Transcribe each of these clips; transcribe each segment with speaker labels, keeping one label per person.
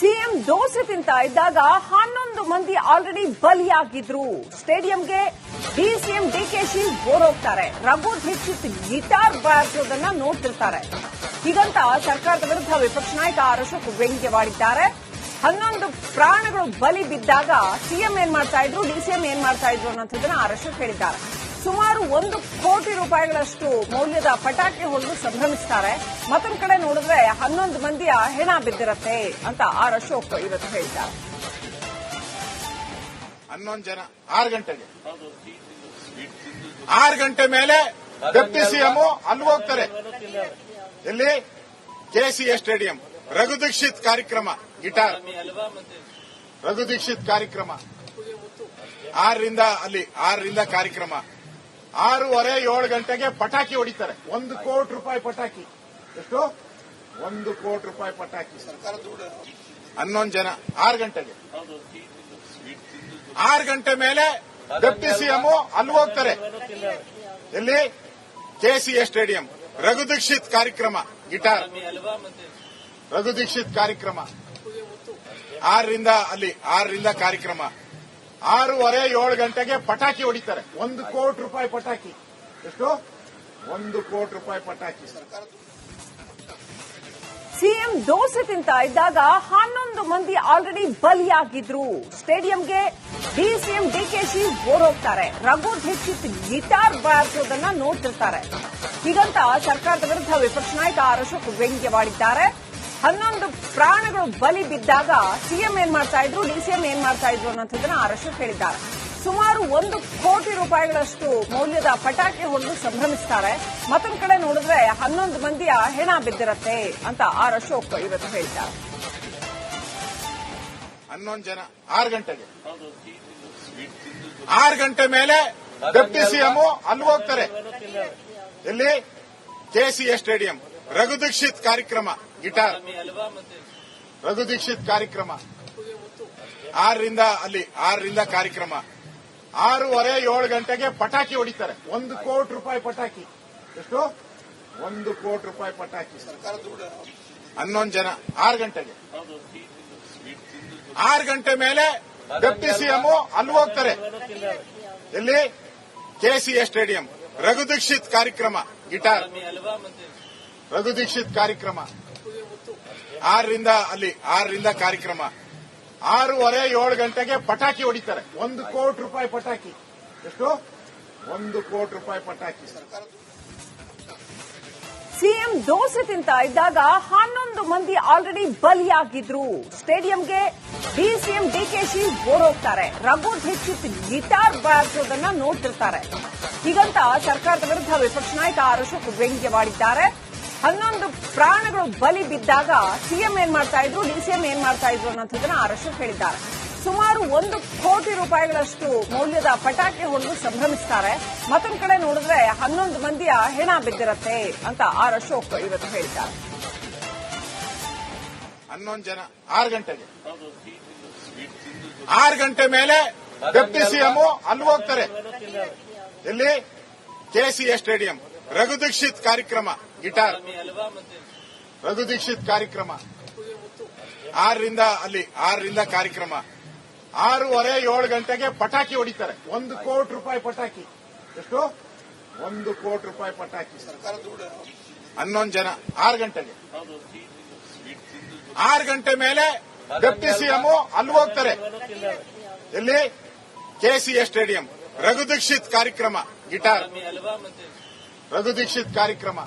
Speaker 1: CM dosa ತಿಂತ ಇದ್ದಾಗ ಹನ್ನೊಂದು ಮಂದಿ ಆಲ್ರೆಡಿ ಬಲಿಯಾಗಿದ್ರು. ಸ್ಟೇಡಿಯಂಗೆ ಡಿಸಿಎಂ ಡಿಕೆಶಿ ಹೋಗ್ತಾರೆ ರಘು ದೀಕ್ಷಿತ್ ಗಿಟಾರ್ ಬಾರಿಸೋದನ್ನ ನೋಡ್ತಿರ್ತಾರೆ. ಹೀಗಂತ ಸರ್ಕಾರದ ವಿರುದ್ಧ ವಿಪಕ್ಷ ನಾಯಕ ಅಶೋಕ್ ವ್ಯಂಗ್ಯವಾಡಿದ್ದಾರೆ. ಹನ್ನೊಂದು ಪ್ರಾಣಗಳು ಬಲಿ ಬಿದ್ದಾಗ ಸಿಎಂ ಏನ್ ಮಾಡ್ತಾ ಇದ್ರು? ಡಿಸಿಎಂ ಏನ್ ಮಾಡ್ತಾ ಇದ್ರು ಅನ್ನೋದನ್ನ ಅಶೋಕ್ ಹೇಳಿದ್ದಾರೆ. ಸುಮಾರು ಒಂದು ಕೋಟಿ ರೂಪಾಯಿಗಳಷ್ಟು ಮೌಲ್ಯದ ಪಟಾಕಿ ಹೊಡೆದು ಸಂಭ್ರಮಿಸ್ತಾರೆ. ಮತ್ತೊಂದು ಕಡೆ ನೋಡಿದ್ರೆ ಹನ್ನೊಂದು ಮಂದಿಯ ಹೆಣ ಬಿದ್ದಿರತ್ತೆ ಅಂತ ಆರ್ ಅಶೋಕ್ ಇವತ್ತು ಹೇಳಿದ್ದಾರೆ
Speaker 2: ಹನ್ನೊಂದು ಜನ, ಆರು ಗಂಟೆಗೆ. ಆರು ಗಂಟೆ ಮೇಲೆ ಡೆಪ್ಟಿ ಸಿಎಂ ಅಲ್ಲಿ ಹೋಗ್ತಾರೆ. ಎಲ್ಲಿ? ಕೆಸಿಎ ಸ್ಟೇಡಿಯಂ. ರಘು ದೀಕ್ಷಿತ್ ಕಾರ್ಯಕ್ರಮ, ಗಿಟಾರ್. ರಘು ದೀಕ್ಷಿತ್ ಕಾರ್ಯಕ್ರಮ. ಆರರಿಂದ ಅಲ್ಲಿ, ಆರರಿಂದ ಕಾರ್ಯಕ್ರಮ. ಆರೂವರೆ, ಏಳು ಗಂಟೆಗೆ ಪಟಾಕಿ ಹೊಡಿತಾರೆ. ಒಂದು ಕೋಟಿ ರೂಪಾಯಿ ಪಟಾಕಿ. ಎಷ್ಟು? ಒಂದು ಕೋಟಿ ರೂಪಾಯಿ ಪಟಾಕಿ. ಹನ್ನೊಂದು ಜನ. ಆರು ಗಂಟೆಗೆ. ಆರು ಗಂಟೆ ಮೇಲೆ ಡೆಪ್ಟಿ ಸಿಎಂ ಅಲ್ಲಿ ಹೋಗ್ತಾರೆ. ಎಲ್ಲಿ? ಕೆಸಿಎ ಸ್ಟೇಡಿಯಂ ರಘು ದೀಕ್ಷಿತ್ ಕಾರ್ಯಕ್ರಮ, ಗಿಟಾರ್. ರಘು ದೀಕ್ಷಿತ್ ಕಾರ್ಯಕ್ರಮ. ಆರರಿಂದ ಅಲ್ಲಿ, ಆರರಿಂದ ಕಾರ್ಯಕ್ರಮ. ಆರೂವರೆ ಏಳು ಗಂಟೆಗೆ ಪಟಾಕಿ ಹೊಡಿತಾರೆ. ಒಂದು ಕೋಟಿ ರೂಪಾಯಿ ಪಟಾಕಿ. ಎಷ್ಟು? ಒಂದು ಕೋಟಿ ರೂಪಾಯಿ ಪಟಾಕಿ.
Speaker 1: ಸಿಎಂ ದೋಸೆ ತಿಂತ ಇದ್ದಾಗ ಹನ್ನೊಂದು ಮಂದಿ ಆಲ್ರೆಡಿ ಬಲಿಯಾಗಿದ್ರು. ಸ್ಟೇಡಿಯಂಗೆ ಡಿಸಿಎಂ ಡಿಕೆಶಿ ಓಡೋಗ್ತಾರೆ. ರಘು ದೀಕ್ಷಿತ್ ಗಿಟಾರ್ ಬಾರಿಸೋದನ್ನ ನೋಡ್ತಿರ್ತಾರೆ. ಹೀಗಂತ ಸರ್ಕಾರದ ವಿರುದ್ಧ ವಿಪಕ್ಷ ನಾಯಕ ಆರ್ ಅಶೋಕ್ ವ್ಯಂಗ್ಯವಾಡಿದ್ದಾರೆ. ಹನ್ನೊಂದು ಪ್ರಾಣಗಳು ಬಲಿ ಬಿದ್ದಾಗ ಸಿಎಂ ಏನ್ ಮಾಡ್ತಾ ಇದ್ರು? ಡಿಸಿಎಂ ಏನ್ ಮಾಡ್ತಾ ಇದ್ರು ಅನ್ನೋದನ್ನ ಅರಶು ಹೇಳಿದ್ದಾರೆ ಸುಮಾರು ಒಂದು ಕೋಟಿ ರೂಪಾಯಿಗಳಷ್ಟು ಮೌಲ್ಯದ ಪಟಾಕಿ ಹೊಡೆದು ಸಂಭ್ರಮಿಸ್ತಾರೆ. ಮತ್ತೊಂದು ಕಡೆ ನೋಡಿದ್ರೆ ಹನ್ನೊಂದು ಮಂದಿಯ ಹೆಣ ಬಿದ್ದಿರತ್ತೆ ಅಂತ ಆರ್ ಅಶೋಕ್ ಇವತ್ತು ಹೇಳಿದ್ದಾರೆ.
Speaker 2: ಹನ್ನೊಂದು ಜನ, ಆರು ಗಂಟೆಗೆ. ಆರು ಗಂಟೆ ಮೇಲೆ ಡೆಪ್ಟಿ ಸಿಎಂ ಅಲ್ಲಿ ಹೋಗ್ತಾರೆ. ಎಲ್ಲಿ? ಕೆಸಿಎ ಸ್ಟೇಡಿಯಂ. ರಘು ದೀಕ್ಷಿತ್ ಕಾರ್ಯಕ್ರಮ, ಗಿಟಾರ್. ರಘು ದೀಕ್ಷಿತ್ ಕಾರ್ಯಕ್ರಮ. ಆರರಿಂದ, ಅಲ್ಲಿ ಆರರಿಂದ ಕಾರ್ಯಕ್ರಮ. ಆರೂವರೆ, ಏಳು ಗಂಟೆಗೆ ಪಟಾಕಿ ಹೊಡಿತಾರೆ. ಒಂದು ಕೋಟಿ ರೂಪಾಯಿ ಪಟಾಕಿ. ಎಷ್ಟು? ಒಂದು ಕೋಟಿ ರೂಪಾಯಿ ಪಟಾಕಿ. ಹನ್ನೊಂದು ಜನ, ಆರು ಗಂಟೆಗೆ. ಆರು ಗಂಟೆ ಮೇಲೆ ಡೆಪ್ಟಿ ಸಿಎಂ ಅಲ್ಲಿ ಹೋಗ್ತಾರೆ. ಎಲ್ಲಿ? ಕೆಸಿಎ ಸ್ಟೇಡಿಯಂ. ರಘು ದೀಕ್ಷಿತ್ ಕಾರ್ಯಕ್ರಮ, ಗಿಟಾರ್. ರಘು ದೀಕ್ಷಿತ್ ಕಾರ್ಯಕ್ರಮ. ಆರರಿಂದ ಅಲ್ಲಿ, ಆರರಿಂದ ಕಾರ್ಯಕ್ರಮ. ಆರೂವರೆ, ಏಳು ಗಂಟೆಗೆ ಪಟಾಕಿ ಹೊಡಿತಾರೆ. ಒಂದು ಕೋಟಿ ರೂಪಾಯಿ ಪಟಾಕಿ. ಎಷ್ಟು? ಒಂದು ಕೋಟಿ ರೂಪಾಯಿ ಪಟಾಕಿ.
Speaker 1: ಸಿಎಂ ದೋಸೆ ತಿಂತ ಇದ್ದಾಗ ಹನ್ನೊಂದು ಮಂದಿ ಆಲ್ರೆಡಿ ಬಲಿಯಾಗಿದ್ರು. ಸ್ಟೇಡಿಯಂಗೆ ಡಿಸಿಎಂ ಡಿಕೆಶಿ ಓಡೋಗ್ತಾರೆ. ರಘು ದೀಕ್ಷಿತ್ ಗಿಟಾರ್ ಬಾರಿಸೋದನ್ನ ನೋಡ್ತಿರ್ತಾರೆ. ಹೀಗಂತ ಸರ್ಕಾರದ ವಿರುದ್ಧ ವಿಪಕ್ಷ ನಾಯಕ ಅಶೋಕ್ ವ್ಯಂಗ್ಯವಾಡಿದ್ದಾರೆ. ಹನ್ನೊಂದು ಪ್ರಾಣಗಳು ಬಲಿ ಬಿದ್ದಾಗ ಸಿಎಂ ಏನ್ ಮಾಡ್ತಾ ಇದ್ರು? ಡಿಸಿಎಂ ಏನ್ ಮಾಡ್ತಾ ಇದ್ರು ಅನ್ನೋದನ್ನ ಅಶೋಕ್ ಹೇಳಿದ್ದಾರೆ. ಸುಮಾರು ಒಂದು ಕೋಟಿ ರೂಪಾಯಿಗಳಷ್ಟು ಮೌಲ್ಯದ ಪಟಾಕಿ ಹೊಡೆದು ಸಂಭ್ರಮಿಸ್ತಾರೆ. ಮತ್ತೊಂದು ಕಡೆ ನೋಡಿದ್ರೆ ಹನ್ನೊಂದು ಮಂದಿಯ ಹೆಣ ಬಿದ್ದಿರತ್ತೆ ಅಂತ ಆರ್ ಅಶೋಕ್ ಇವತ್ತು ಹೇಳಿದ್ದಾರೆ.
Speaker 2: ಹನ್ನೊಂದು ಜನ, ಆರು ಗಂಟೆಗೆ. ಆರು ಗಂಟೆ ಮೇಲೆ ಡೆಪ್ಟಿ ಸಿಎಂ ಅಲ್ಲಿ ಹೋಗ್ತಾರೆ. ಎಲ್ಲಿ? ಕೆಸಿಎ ಸ್ಟೇಡಿಯಂ. ರಘು ದೀಕ್ಷಿತ್ ಕಾರ್ಯಕ್ರಮ. ಗಿಟಾರ್. ರಘು ದೀಕ್ಷಿತ್ ಕಾರ್ಯಕ್ರಮ. ಆರರಿಂದ ಅಲ್ಲಿ, ಆರರಿಂದ ಕಾರ್ಯಕ್ರಮ. ಆರೂವರೆ, ಏಳು ಗಂಟೆಗೆ ಪಟಾಕಿ ಹೊಡಿತಾರೆ. ಒಂದು ಕೋಟಿ ರೂಪಾಯಿ ಪಟಾಕಿ. ಎಷ್ಟು? ಒಂದು ಕೋಟಿ ರೂಪಾಯಿ ಪಟಾಕಿ. ಹನ್ನೊಂದು ಜನ, ಆರು ಗಂಟೆಗೆ. ಆರು ಗಂಟೆ ಮೇಲೆ ಡೆಪ್ಟಿ ಸಿಎಂ ಅಲ್ಲಿ ಹೋಗ್ತಾರೆ. ಎಲ್ಲಿ? ಕೆಸಿಎ ಸ್ಟೇಡಿಯಂ. ರಘು ದೀಕ್ಷಿತ್ ಕಾರ್ಯಕ್ರಮ, ಗಿಟಾರ್. ರಘು ದೀಕ್ಷಿತ್ ಕಾರ್ಯಕ್ರಮ.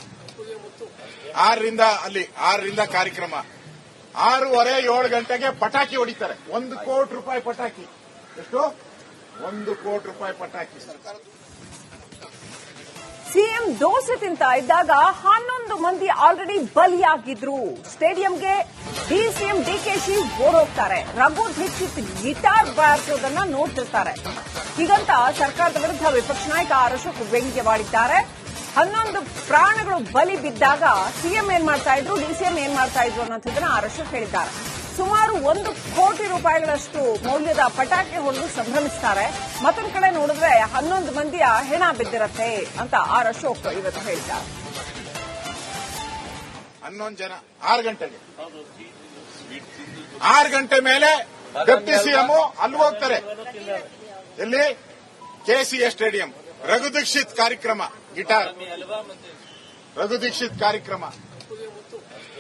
Speaker 2: ಆರರಿಂದ ಅಲ್ಲಿ ಆರರಿಂದ ಕಾರ್ಯಕ್ರಮ. ಆರೂವರೆ, ಏಳು ಗಂಟೆಗೆ ಪಟಾಕಿ ಹೊಡಿತಾರೆ. ಒಂದು ಕೋಟಿ ರೂಪಾಯಿ ಪಟಾಕಿ. ಎಷ್ಟು? ಒಂದು ಕೋಟಿ ರೂಪಾಯಿ ಪಟಾಕಿ.
Speaker 1: ಸಿಎಂ ದೋಸೆ ತಿಂತ ಇದ್ದಾಗ ಹನ್ನೊಂದು ಮಂದಿ ಆಲ್ರೆಡಿ ಬಲಿಯಾಗಿದ್ರು. ಸ್ಟೇಡಿಯಂಗೆ ಡಿಸಿಎಂ ಡಿಕೆಶಿ ಓಡೋಗ್ತಾರೆ. ರಘು ದೀಕ್ಷಿತ್ ಗಿಟಾರ್ ಬಾರಿಸೋದನ್ನ ನೋಡ್ತಿರ್ತಾರೆ. ಹೀಗಂತ ಸರ್ಕಾರದ ವಿರುದ್ಧ ವಿಪಕ್ಷ ನಾಯಕ ಅಶೋಕ್ ವ್ಯಂಗ್ಯವಾಡಿದ್ದಾರೆ. ಹನ್ನೊಂದು ಪ್ರಾಣಗಳು ಬಲಿ ಬಿದ್ದಾಗ ಸಿಎಂ ಏನ್ ಮಾಡ್ತಾ ಇದ್ರು? ಡಿಸಿಎಂ ಏನ್ ಮಾಡ್ತಾ ಇದ್ರು ಅನ್ನೋದನ್ನ ಅಶೋಕ್ ಹೇಳಿದ್ದಾರೆ. ಸುಮಾರು ಒಂದು ಕೋಟಿ ರೂಪಾಯಿಗಳಷ್ಟು ಮೌಲ್ಯದ ಪಟಾಕಿ ಹೊಡೆದು ಸಂಭ್ರಮಿಸ್ತಾರೆ. ಮತ್ತೊಂದು ಕಡೆ ನೋಡಿದ್ರೆ ಹನ್ನೊಂದು ಮಂದಿಯ ಹೆಣ ಬಿದ್ದಿರತ್ತೆ ಅಂತ ಆರ್ ಅಶೋಕ್ ಇವತ್ತು ಹೇಳಿದ್ದಾರೆ.
Speaker 2: ಹನ್ನೊಂದು ಜನ, ಆರು ಗಂಟೆಗೆ. ಆರು ಗಂಟೆ ಮೇಲೆ ಡೆಪ್ಟಿ ಸಿಎಂ ಅಲ್ಲಿ ಹೋಗ್ತಾರೆ. ಎಲ್ಲಿ? ಕೆಸಿಎ ಸ್ಟೇಡಿಯಂ. ರಘು ದೀಕ್ಷಿತ್ ಕಾರ್ಯಕ್ರಮ. ಗಿಟಾರ್. ರಘು ದೀಕ್ಷಿತ್ ಕಾರ್ಯಕ್ರಮ.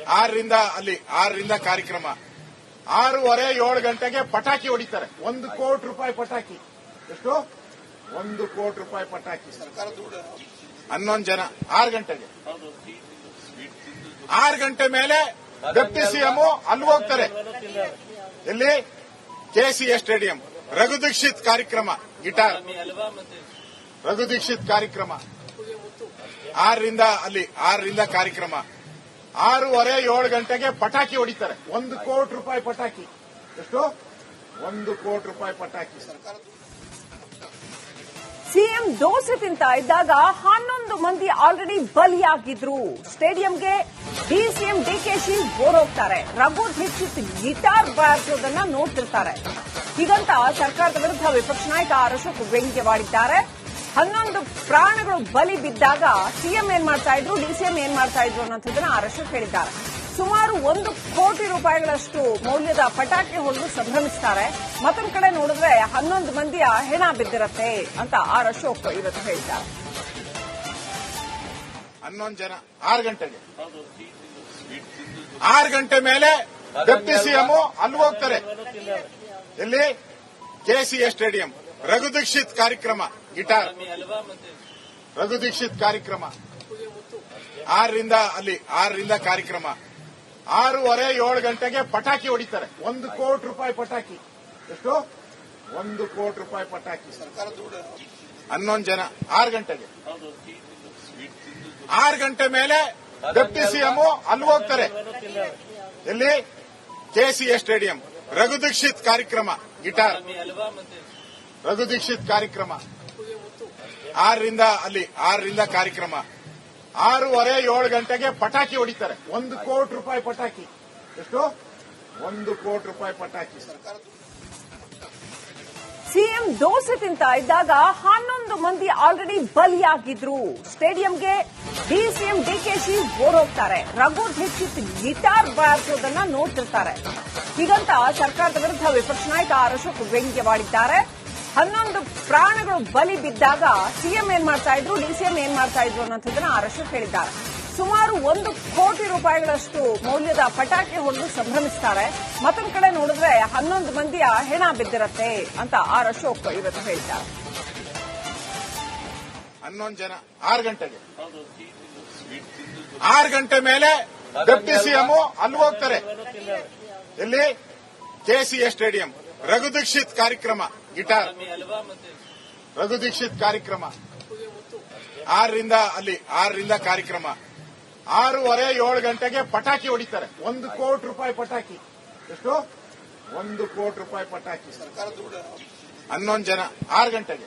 Speaker 2: ಆರರಿಂದ ಅಲ್ಲಿ, ಆರರಿಂದ ಕಾರ್ಯಕ್ರಮ. ಆರೂವರೆ, ಏಳು ಗಂಟೆಗೆ ಪಟಾಕಿ ಹೊಡಿತಾರೆ. ಒಂದು ಕೋಟಿ ರೂಪಾಯಿ ಪಟಾಕಿ. ಎಷ್ಟು? ಒಂದು ಕೋಟಿ ರೂಪಾಯಿ ಪಟಾಕಿ. ಹನ್ನೊಂದು ಜನ. ಆರು ಗಂಟೆಗೆ. ಆರು ಗಂಟೆ ಮೇಲೆ ಡೆಪ್ಟಿ ಸಿಎಂ ಅಲ್ಲಿ ಹೋಗ್ತಾರೆ. ಎಲ್ಲಿ? ಕೆಸಿಎ ಸ್ಟೇಡಿಯಂ. ರಘು ದೀಕ್ಷಿತ್ ಕಾರ್ಯಕ್ರಮ. ಗಿಟಾರ್. ರಘು ದೀಕ್ಷಿತ್ ಕಾರ್ಯಕ್ರಮ. ಆರರಿಂದ ಅಲ್ಲಿ ಆರರಿಂದ ಕಾರ್ಯಕ್ರಮ. ಆರೂವರೆ, ಏಳು ಗಂಟೆಗೆ ಪಟಾಕಿ ಹೊಡಿತಾರೆ. ಒಂದು ಕೋಟಿ ರೂಪಾಯಿ ಪಟಾಕಿ. ಎಷ್ಟು? ಒಂದು ಕೋಟಿ ರೂಪಾಯಿ ಪಟಾಕಿ.
Speaker 1: ಸಿಎಂ ದೋಸೆ ತಿಂತ ಇದ್ದಾಗ ಹನ್ನೊಂದು ಮಂದಿ ಆಲ್ರೆಡಿ ಬಲಿಯಾಗಿದ್ರು. ಸ್ಟೇಡಿಯಂಗೆ ಡಿಸಿಎಂ ಡಿಕೆಶಿ ಓಡೋಗ್ತಾರೆ ರಘು ದೀಕ್ಷಿತ್ ಗಿಟಾರ್ ಬಾರಿಸೋದನ್ನ ನೋಡ್ತಿರ್ತಾರೆ. ಹೀಗಂತ ಸರ್ಕಾರದ ವಿರುದ್ಧ ವಿಪಕ್ಷ ನಾಯಕ ಅಶೋಕ್ ವ್ಯಂಗ್ಯವಾಡಿದ್ದಾರೆ. ಹನ್ನೊಂದು ಪ್ರಾಣಗಳು ಬಲಿ ಬಿದ್ದಾಗ ಸಿಎಂ ಏನ್ ಮಾಡ್ತಾ ಇದ್ರು? ಡಿಸಿಎಂ ಏನ್ ಮಾಡ್ತಾ ಇದ್ರು ಅನ್ನೋದನ್ನ ಆರ್ ಅಶೋಕ್ ಹೇಳಿದ್ದಾರೆ. ಸುಮಾರು ಒಂದು ಕೋಟಿ ರೂಪಾಯಿಗಳಷ್ಟು ಮೌಲ್ಯದ ಪಟಾಕಿ ಹೊಡೆದು ಸಂಭ್ರಮಿಸ್ತಾರೆ. ಮತ್ತೊಂದು ಕಡೆ ನೋಡಿದ್ರೆ ಹನ್ನೊಂದು ಮಂದಿಯ ಹೆಣ ಬಿದ್ದಿರತ್ತೆ ಅಂತ ಆರ್ ಅಶೋಕ್ ಇವತ್ತು ಹೇಳಿದ್ದಾರೆ.
Speaker 2: ಹನ್ನೊಂದು ಜನ ಆರು ಗಂಟೆಗೆ. ಆರು ಗಂಟೆ ಮೇಲೆ ಡೆಪ್ಟಿ ಸಿಎಂ ಅಲ್ಲಿ ಹೋಗ್ತಾರೆ. ಎಲ್ಲಿ? ಕೆಸಿಎ ಸ್ಟೇಡಿಯಂ. ರಘು ದೀಕ್ಷಿತ್ ಕಾರ್ಯಕ್ರಮ, ಗಿಟಾರ್. ರಘು ದೀಕ್ಷಿತ್ ಕಾರ್ಯಕ್ರಮ. ಆರರಿಂದ ಅಲ್ಲಿ, ಆರರಿಂದ ಕಾರ್ಯಕ್ರಮ. ಆರೂವರೆ, ಏಳು ಗಂಟೆಗೆ ಪಟಾಕಿ ಹೊಡಿತಾರೆ. ಒಂದು ಕೋಟಿ ರೂಪಾಯಿ ಪಟಾಕಿ. ಎಷ್ಟು? ಒಂದು ಕೋಟಿ ರೂಪಾಯಿ ಪಟಾಕಿ. ಹನ್ನೊಂದು ಜನ, ಆರು ಗಂಟೆಗೆ. ಆರು ಗಂಟೆ ಮೇಲೆ ಡೆಪ್ಟಿ ಸಿಎಂ ಅಲ್ಲಿ ಹೋಗ್ತಾರೆ. ಎಲ್ಲಿ? ಕೆಸಿಎ ಸ್ಟೇಡಿಯಂ. ರಘು ದೀಕ್ಷಿತ್ ಕಾರ್ಯಕ್ರಮ, ಗಿಟಾರ್. ರಘು ದೀಕ್ಷಿತ್ ಕಾರ್ಯಕ್ರಮ. ಆರರಿಂದ ಅಲ್ಲಿ, ಆರರಿಂದ ಕಾರ್ಯಕ್ರಮ. ಆರೂವರೆ, ಏಳು ಗಂಟೆಗೆ ಪಟಾಕಿ ಹೊಡಿತಾರೆ. ಒಂದು ಕೋಟಿ ರೂಪಾಯಿ ಪಟಾಕಿ. ಎಷ್ಟು? ಒಂದು ಕೋಟಿ ರೂಪಾಯಿ ಪಟಾಕಿ.
Speaker 1: ಸಿಎಂ ದೋಸೆ ತಿಂತ ಇದ್ದಾಗ ಹನ್ನೊಂದು ಮಂದಿ ಆಲ್ರೆಡಿ ಬಲಿಯಾಗಿದ್ರು. ಸ್ಟೇಡಿಯಂಗೆ ಡಿಸಿಎಂ ಡಿಕೆಶಿ ಓಡೋಗ್ತಾರೆ. ರಘು ದೀಕ್ಷಿತ್ ಗಿಟಾರ್ ಬಾರಿಸೋದನ್ನ ನೋಡ್ತಿರ್ತಾರೆ. ಹೀಗಂತ ಸರ್ಕಾರದ ವಿರುದ್ಧ ವಿಪಕ್ಷ ನಾಯಕ ಅಶೋಕ್ ವ್ಯಂಗ್ಯವಾಡಿದ್ದಾರೆ. ಹನ್ನೊಂದು ಪ್ರಾಣಗಳು ಬಲಿ ಬಿದ್ದಾಗ ಸಿಎಂ ಏನ್ ಮಾಡ್ತಾ ಇದ್ರು? ಡಿಸಿಎಂ ಏನ್ ಮಾಡ್ತಾ ಇದ್ರು ಅನ್ನೋದನ್ನ ಅರಶು ಹೇಳಿದ್ದಾರೆ ಸುಮಾರು ಒಂದು ಕೋಟಿ ರೂಪಾಯಿಗಳಷ್ಟು ಮೌಲ್ಯದ ಪಟಾಕಿ ಹೊಡೆದು ಸಂಭ್ರಮಿಸ್ತಾರೆ. ಮತ್ತೊಂದು ಕಡೆ ನೋಡಿದ್ರೆ ಹನ್ನೊಂದು ಮಂದಿಯ ಹೆಣ ಬಿದ್ದಿರತ್ತೆ ಅಂತ ಆರ್ ಅಶೋಕ್ ಇವತ್ತು ಹೇಳಿದ್ದಾರೆ.
Speaker 2: ಹನ್ನೊಂದು ಜನ, ಆರು ಗಂಟೆಗೆ. ಆರು ಗಂಟೆ ಮೇಲೆ ಡೆಪ್ಟಿ ಸಿಎಂ ಅಲ್ಲಿ ಹೋಗ್ತಾರೆ. ಎಲ್ಲಿ? ಕೆಸಿಎ ಸ್ಟೇಡಿಯಂ. ರಘು ದೀಕ್ಷಿತ್ ಕಾರ್ಯಕ್ರಮ. ಗಿಟಾರ್. ರಘು ದೀಕ್ಷಿತ್ ಕಾರ್ಯಕ್ರಮ. ಆರರಿಂದ ಅಲ್ಲಿ, ಆರರಿಂದ ಕಾರ್ಯಕ್ರಮ. ಆರೂವರೆ, ಏಳು ಗಂಟೆಗೆ ಪಟಾಕಿ ಹೊಡಿತಾರೆ. ಒಂದು ಕೋಟಿ ರೂಪಾಯಿ ಪಟಾಕಿ. ಎಷ್ಟು? ಒಂದು ಕೋಟಿ ರೂಪಾಯಿ ಪಟಾಕಿ. ಹನ್ನೊಂದು ಜನ. ಆರು ಗಂಟೆಗೆ.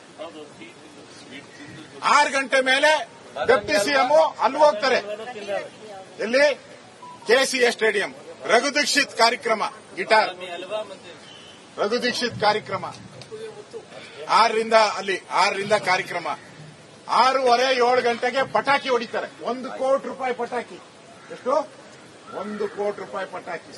Speaker 2: ಆರು ಗಂಟೆ ಮೇಲೆ ಡೆಪ್ಟಿ ಸಿಎಂ ಅಲ್ಲಿ ಹೋಗ್ತಾರೆ. ಎಲ್ಲಿ? ಕೆಸಿಎ ಸ್ಟೇಡಿಯಂ. ರಘು ದೀಕ್ಷಿತ್ ಕಾರ್ಯಕ್ರಮ. ಗಿಟಾರ್. ರಘು ದೀಕ್ಷಿತ್ ಕಾರ್ಯಕ್ರಮ. ಆರರಿಂದ ಅಲ್ಲಿ ಆರರಿಂದ ಕಾರ್ಯಕ್ರಮ. ಆರೂವರೆ, ಏಳು ಗಂಟೆಗೆ ಪಟಾಕಿ ಹೊಡಿತಾರೆ. ಒಂದು ಕೋಟಿ ರೂಪಾಯಿ ಪಟಾಕಿ. ಎಷ್ಟು? ಒಂದು ಕೋಟಿ ರೂಪಾಯಿ ಪಟಾಕಿ.